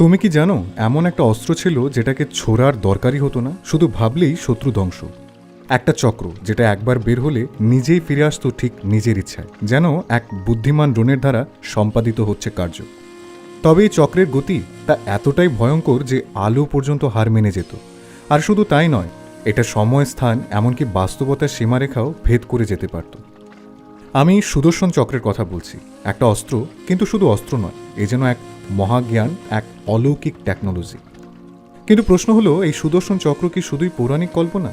তুমি কি জানো, এমন একটা অস্ত্র ছিল যেটাকে ছোড়ার দরকারই হতো না, শুধু ভাবলেই শত্রু ধ্বংস। একটা চক্র যেটা একবার বের হলে নিজেই ফিরে আসতো ঠিক নিজের ইচ্ছায়, যেন এক বুদ্ধিমান ড্রোনের দ্বারা সম্পাদিত হচ্ছে কার্য। তবে এই চক্রের গতি তা এতটাই ভয়ঙ্কর যে আলো পর্যন্ত হার মেনে যেত। আর শুধু তাই নয়, এটা সময় স্থান এমনকি বাস্তবতার সীমারেখাও ভেদ করে যেতে পারত। আমি সুদর্শন চক্রের কথা বলছি, একটা অস্ত্র, কিন্তু শুধু অস্ত্র নয়, এ যেন এক মহাজ্ঞান এক অলৌকিক টেকনোলজি কিন্তু প্রশ্ন হলো, এই সুদর্শন চক্র কি শুধুই পৌরাণিক কল্পনা?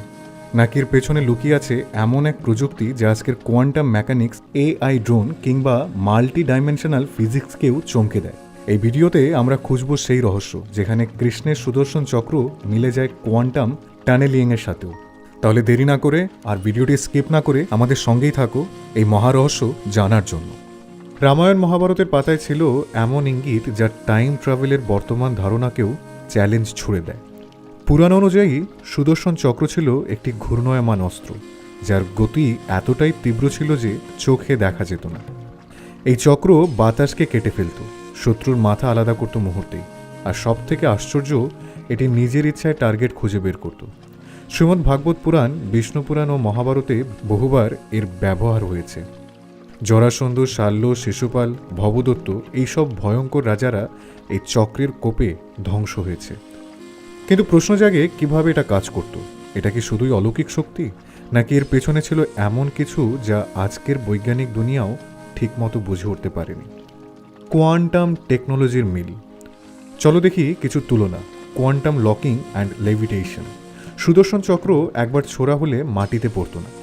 নাকি এর পেছনে লুকিয়ে আছে এমন এক প্রযুক্তি যা আজকের কোয়ান্টাম মেকানিক্স এআই ড্রোন কিংবা মাল্টি ডাইমেনশনাল ফিজিক্সকেও চমকে দেয়? এই ভিডিওতে আমরা খুঁজব সেই রহস্য, যেখানে কৃষ্ণের সুদর্শন চক্র মিলে যায় কোয়ান্টাম টানেলিংয়ের সাথেও। তাহলে দেরি না করে আর ভিডিওটি স্কিপ না করে আমাদের সঙ্গেই থাকো এই মহারহস্য জানার জন্য। রামায়ণ মহাভারতের পাতায় ছিল এমন ইঙ্গিত যা টাইম ট্রাভেলের বর্তমান ধারণাকেও চ্যালেঞ্জ ছুড়ে দেয়। পুরাণ অনুযায়ী সুদর্শন চক্র ছিল একটি ঘূর্ণয়মান অস্ত্র, যার গতি এতটাই তীব্র ছিল যে চোখে দেখা যেত না। এই চক্র বাতাসকে কেটে ফেলত, শত্রুর মাথা আলাদা করত মুহূর্তেই, আর সব থেকে আশ্চর্য, এটি নিজের ইচ্ছায় টার্গেট খুঁজে বের করত। শ্রীমদ্ ভাগবত পুরাণ, বিষ্ণু পুরাণ ও মহাভারতে বহুবার এর ব্যবহার হয়েছে। জরাসন্ধ, শাল্য, শিশুপাল, ভবদত্ত এইসব ভয়ঙ্কর রাজারা এই চক্রের কোপে ধ্বংস হয়েছে। কিন্তু প্রশ্ন জাগে, কীভাবে এটা কাজ করত? এটা কি শুধুই অলৌকিক শক্তি? নাকি এর পেছনে ছিল এমন কিছু যা আজকের বৈজ্ঞানিক দুনিয়াও ঠিকমতো বুঝে উঠতে পারেনি? কোয়ান্টাম টেকনোলজির মিল। চলো দেখি কিছু তুলনা। Quantum locking and levitation. Sudarshan Chakra একবার ছোড়া হলে মাটিতে পড়তো না।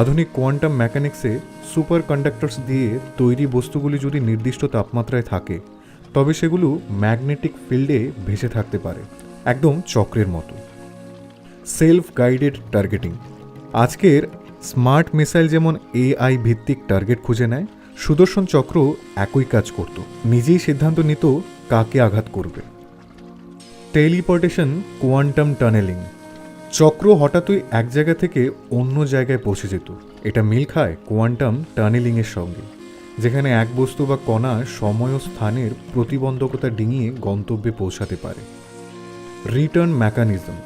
আধুনিক কোয়ান্টাম মেকানিক্সে সুপার কন্ডাক্টরস দিয়ে তৈরি বস্তুগুলি যদি নির্দিষ্ট তাপমাত্রায় থাকে, তবে সেগুলো ম্যাগনেটিক ফিল্ডে ভেসে থাকতে পারে, একদম চক্রের মতো। Self guided targeting. আজকের স্মার্ট মিসাইল যেমন এআই ভিত্তিক টার্গেট খুঁজে নেয়, সুদর্শন চক্র একই কাজ করত, নিজেই সিদ্ধান্ত নিত কাকে আঘাত করবে। Teleportation quantum tunneling. চক্র হঠাৎই এক জায়গা থেকে অন্য জায়গায় পৌঁছে যেত। এটা মিল খায় কোয়ান্টাম টানেলিংয়ের সঙ্গে, যেখানে এক বস্তু বা কণা সময় ও স্থানের প্রতিবন্ধকতা ডিঙিয়ে গন্তব্যে পৌঁছাতে পারে। রিটার্ন মেকানিজম,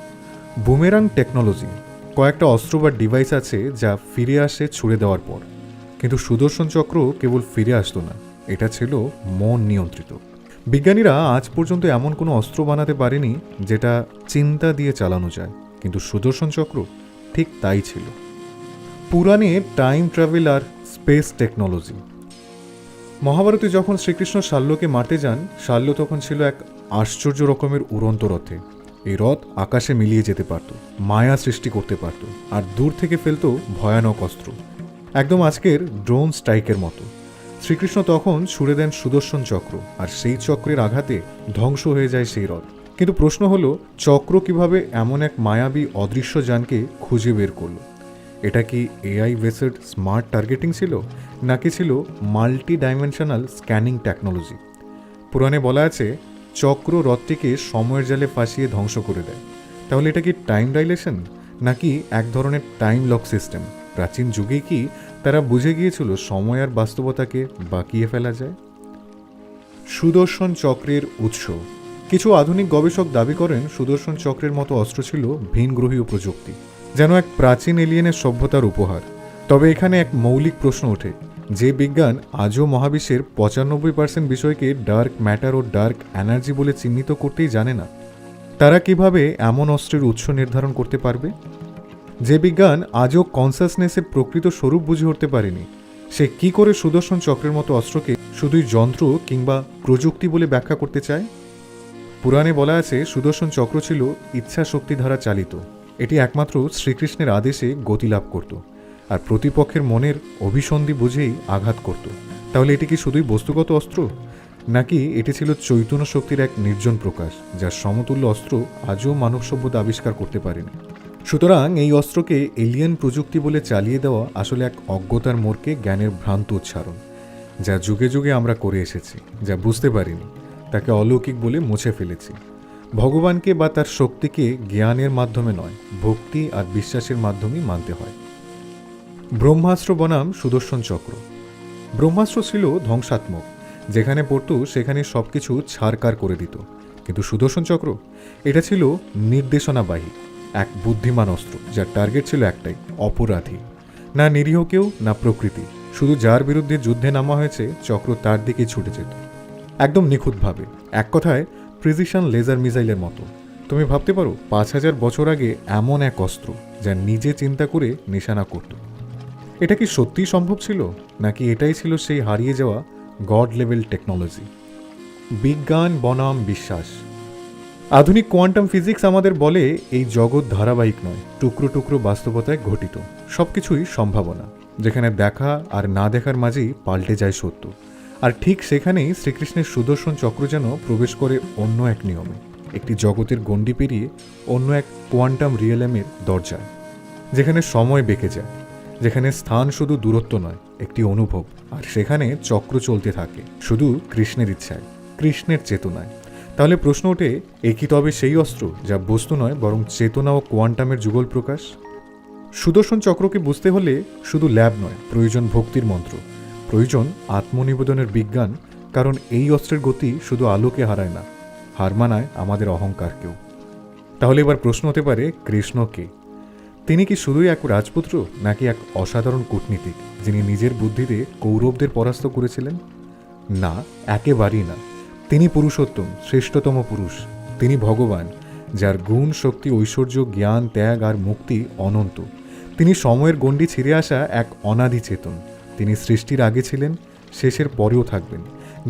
বুমেরাং টেকনোলজি, কয়েকটা অস্ত্র বা ডিভাইস আছে যা ফিরে আসে ছুড়ে দেওয়ার পর। কিন্তু সুদর্শন চক্র কেবল ফিরে আসতো না, এটা ছিল মন নিয়ন্ত্রিত। বিজ্ঞানীরা আজ পর্যন্ত এমন কোনো অস্ত্র বানাতে পারেনি যেটা চিন্তা দিয়ে চালানো যায়। কিন্তু সুদর্শন চক্র ঠিক তাই ছিল। পুরাণে টাইম ট্রাভেল আর স্পেস টেকনোলজি মহাভারতে যখন শ্রীকৃষ্ণ শাল্যকে মারতে যান শাল্য তখন ছিল এক আশ্চর্য রকমের উড়ন্ত রথে। এই রথ আকাশে মিলিয়ে যেতে পারত, মায়া সৃষ্টি করতে পারত, আর দূর থেকে ফেলত ভয়ানক অস্ত্র। একদম আজকের ড্রোন স্ট্রাইকের মতো। শ্রীকৃষ্ণ তখন ছুড়ে দেন সুদর্শন চক্র, আর সেই চক্রের আঘাতে ধ্বংস হয়ে যায় সেই রথ। কিন্তু প্রশ্ন হলো, চক্র কীভাবে এমন এক মায়াবী অদৃশ্য যানকে খুঁজে বের করল? এটা কি এআই বেসড স্মার্ট টার্গেটিং ছিল, নাকি ছিল মাল্টি ডাইমেনশনাল স্ক্যানিং টেকনোলজি পুরাণে বলা আছে, চক্র রথটিকে সময়ের জালে ফাঁসিয়ে ধ্বংস করে দেয়। তাহলে এটা কি টাইম ডাইলেশন নাকি এক ধরনের টাইম লক সিস্টেম প্রাচীন যুগে কি তারা বুঝে গিয়েছিল সময় আর বাস্তবতাকে বাকিয়ে ফেলা যায়? সুদর্শন চক্রের উৎস। কিছু আধুনিক গবেষক দাবি করেন সুদর্শন চক্রের মতো অস্ত্র ছিল ভিনগ্রহীয় প্রযুক্তি, যেন এক প্রাচীন এলিয়েনের সভ্যতার উপহার। তবে এখানে এক মৌলিক প্রশ্ন ওঠে, যে বিজ্ঞান আজও মহাবিশ্বের পঁচানব্বই পার্সেন্ট বিষয়কে ডার্ক ম্যাটার ও ডার্ক এনার্জি বলে চিহ্নিত করতেই জানে না। তারা কীভাবে এমন অস্ত্রের উৎস নির্ধারণ করতে পারবে? যে বিজ্ঞান আজও কনসাসনেসের প্রকৃত স্বরূপ বুঝে উঠতে পারেনি, সে কি করে সুদর্শন চক্রের মতো অস্ত্রকে শুধুই যন্ত্র কিংবা প্রযুক্তি বলে ব্যাখ্যা করতে চায়? পুরাণে বলা আছে, সুদর্শন চক্র ছিল ইচ্ছা শক্তি দ্বারা চালিত। এটি একমাত্র শ্রীকৃষ্ণের আদেশে গতি লাভ করত, আর প্রতিপক্ষের মনের অভিসন্ধি বুঝেই আঘাত করত। তাহলে এটি কি শুধুই বস্তুগত অস্ত্র? নাকি এটি ছিল চৈতন্য শক্তির এক নির্জন প্রকাশ, যার সমতুল্য অস্ত্র আজও মানব সভ্যতা আবিষ্কার করতে পারেনি? সুতরাং এই অস্ত্রকে এলিয়েন প্রযুক্তি বলে চালিয়ে দেওয়া আসলে এক অজ্ঞতার মোড়কে জ্ঞানের ভ্রান্ত উচ্চারণ, যা যুগে যুগে আমরা করে এসেছি, যা বুঝতে পারিনি। তাকে অলৌকিক বলে মুছে ফেলেছি। ভগবানকে বা তার শক্তিকে জ্ঞানের মাধ্যমে নয়, ভক্তি আর বিশ্বাসের মাধ্যমেই মানতে হয়। ব্রহ্মাস্ত্র বনাম সুদর্শন চক্র। ব্রহ্মাস্ত্র ছিল ধ্বংসাত্মক, যেখানে পড়তো সেখানে সব কিছু ছাড়কার করে দিত। কিন্তু সুদর্শন চক্র, এটা ছিল নির্দেশনাবাহী, এক বুদ্ধিমান অস্ত্র, যার টার্গেট ছিল একটাই, অপরাধী। না নিরীহ কেউ, না প্রকৃতি। শুধু যার বিরুদ্ধে যুদ্ধে নামা হয়েছে, চক্র তার দিকেই ছুটে যেত। একদম নিখুঁতভাবে, এক কথায় প্রিজিশন লেজার মিসাইলের মতো। তুমি ভাবতে পারো, পাঁচ হাজার বছর আগে এমন এক অস্ত্র যা নিজে চিন্তা করে নিশানা করত। এটা কি সত্যিই সম্ভব ছিল? নাকি এটাই ছিল সেই হারিয়ে যাওয়া গড লেভেল টেকনোলজি? বিজ্ঞান বনাম বিশ্বাস। আধুনিক কোয়ান্টাম ফিজিক্স আমাদের বলে এই জগৎ ধারাবাহিক নয়, টুকরো টুকরো বাস্তবতায় ঘটিত। সবকিছুই সম্ভাবনা, যেখানে দেখা আর না দেখার মাঝেই পাল্টে যায় সত্য। আর ঠিক সেখানেই শ্রীকৃষ্ণের সুদর্শন চক্র যেন প্রবেশ করে অন্য এক নিয়মে। একটি জগতের গণ্ডি পেরিয়ে অন্য এক কোয়ান্টাম রিয়েলেমের দরজায়, যেখানে সময় বেঁকে যায়, যেখানে স্থান শুধু দূরত্ব নয়, একটি অনুভব। আর সেখানে চক্র চলতে থাকে, শুধু কৃষ্ণের ইচ্ছায়, কৃষ্ণের চেতনায়। তাহলে প্রশ্ন ওঠে, এ কি তবে সেই অস্ত্র যা বস্তু নয়, বরং চেতনা ও কোয়ান্টামের যুগল প্রকাশ? সুদর্শন চক্রকে বুঝতে হলে শুধু ল্যাব নয়, প্রয়োজন ভক্তির মন্ত্র। প্রয়োজন আত্মনিবেদনের বিজ্ঞান, কারণ এই অস্ত্রের গতি শুধু আলোকে হারায় না, হার মানায় আমাদের অহংকারকেও। তাহলে এবার প্রশ্ন হতে পারে, কৃষ্ণ কে? তিনি কি শুধুই এক রাজপুত্র, নাকি এক অসাধারণ কূটনীতিক, যিনি নিজের বুদ্ধিতে কৌরবদের পরাস্ত করেছিলেন? না, একেবারেই না। তিনি পুরুষোত্তম, শ্রেষ্ঠতম পুরুষ। তিনি ভগবান, যার গুণ, শক্তি, ঐশ্বর্য, জ্ঞান, ত্যাগ আর মুক্তি অনন্ত। তিনি সময়ের গণ্ডি ছিঁড়ে আসা এক অনাদি চেতন তিনি সৃষ্টির আগে ছিলেন, শেষের পরেও থাকবেন।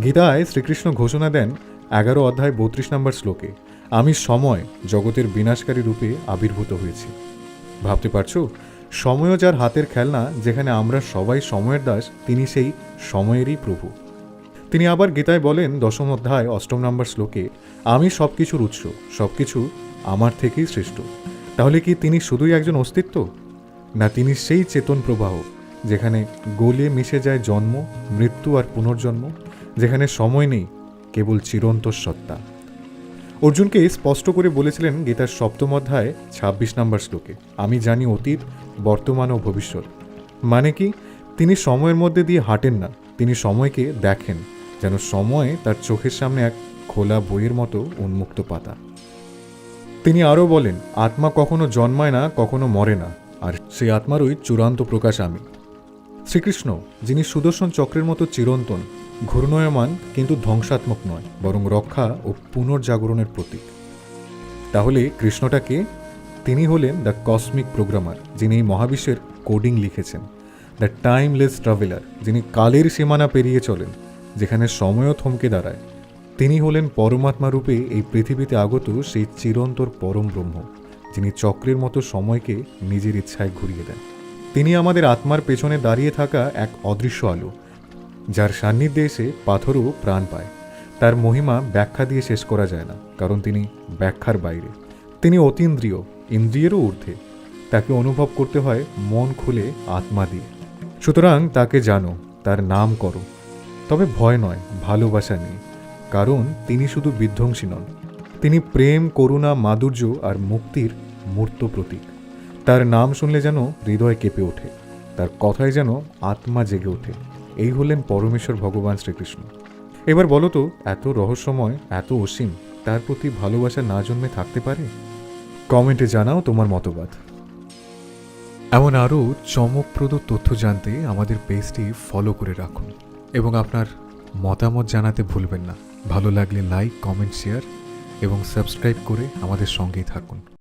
গীতায় শ্রীকৃষ্ণ ঘোষণা দেন এগারো অধ্যায় বত্রিশ নম্বর শ্লোকে, আমি সময় জগতের বিনাশকারী রূপে আবির্ভূত হয়েছি। ভাবতে পারছ? সময়ও যার হাতের খেলনা, যেখানে আমরা সবাই সময়ের দাস, তিনি সেই সময়েরই প্রভু। তিনি আবার গীতায় বলেন, দশম অধ্যায়, অষ্টম নম্বর শ্লোকে, আমি সব কিছুর উৎস সব কিছু আমার থেকেই সৃষ্ট তাহলে কি তিনি শুধুই একজন অস্তিত্ব? না, তিনি সেই চেতন প্রবাহ যেখানে গলে মিশে যায় জন্ম, মৃত্যু আর পুনর্জন্ম, যেখানে সময় নেই, কেবল চিরন্তর সত্তা অর্জুনকে স্পষ্ট করে বলেছিলেন গীতার সপ্তম অধ্যায়, ছাব্বিশ নম্বর শ্লোকে, আমি জানি অতীত, বর্তমান ও ভবিষ্যৎ। মানে কি, তিনি সময়ের মধ্যে দিয়ে হাঁটেন না, তিনি সময়কে দেখেন, যেন সময় তার চোখের সামনে এক খোলা বইয়ের মতো উন্মুক্ত পাতা। তিনি আরও বলেন, আত্মা কখনো জন্মায় না, কখনো মরে না, আর সেই আত্মারই চূড়ান্ত প্রকাশ আমি। শ্রীকৃষ্ণ, যিনি সুদর্শন চক্রের মতো চিরন্তন, ঘূর্ণয়মান, কিন্তু ধ্বংসাত্মক নয়, বরং রক্ষা ও পুনর্জাগরণের প্রতীক। তাহলে কৃষ্ণটাকে তিনি হলেন দ্য কসমিক প্রোগ্রামার, যিনি এই মহাবিশ্বের কোডিং লিখেছেন, দ্য টাইমলেস ট্রাভেলার, যিনি কালের সীমানা পেরিয়ে চলেন, যেখানে সময়ও থমকে দাঁড়ায়। তিনি হলেন পরমাত্মা রূপে এই পৃথিবীতে আগত সেই চিরন্তর পরম ব্রহ্ম, যিনি চক্রের মতো সময়কে নিজের ইচ্ছায় ঘুরিয়ে দেন। তিনি আমাদের আত্মার পেছনে দাঁড়িয়ে থাকা এক অদৃশ্য আলো, যার সান্নিধ্যে এসে পাথরও প্রাণ পায়। তার মহিমা ব্যাখ্যা দিয়ে শেষ করা যায় না, কারণ তিনি ব্যাখ্যার বাইরে। তিনি অতীন্দ্রিয়, ইন্দ্রিয়েরও ঊর্ধ্বে। তাকে অনুভব করতে হয় মন খুলে আত্মা দিয়ে। সুতরাং তাকে জানো, তার নাম করো। তবে ভয় নয়, ভালোবাসা নিয়ে কারণ তিনি শুধু বিধ্বংসী নন। তিনি প্রেম, করুণা, মাধুর্য আর মুক্তির মূর্ত প্রতীক। তার নাম শুনলে যেন হৃদয় কেঁপে ওঠে, তার কথায় যেন আত্মা জেগে ওঠে। এই হলেন পরমেশ্বর ভগবান শ্রীকৃষ্ণ। এবার বলো তো, এত রহস্যময়, এত অসীম, তার প্রতি ভালোবাসা না জন্মে থাকতে পারে? কমেন্টে জানাও তোমার মতবাদ। এমন আরও চমকপ্রদ তথ্য জানতে আমাদের পেজটি ফলো করে রাখুন এবং আপনার মতামত জানাতে ভুলবেন না। ভালো লাগলে লাইক, কমেন্ট, শেয়ার এবং সাবস্ক্রাইব করে আমাদের সঙ্গেই থাকুন।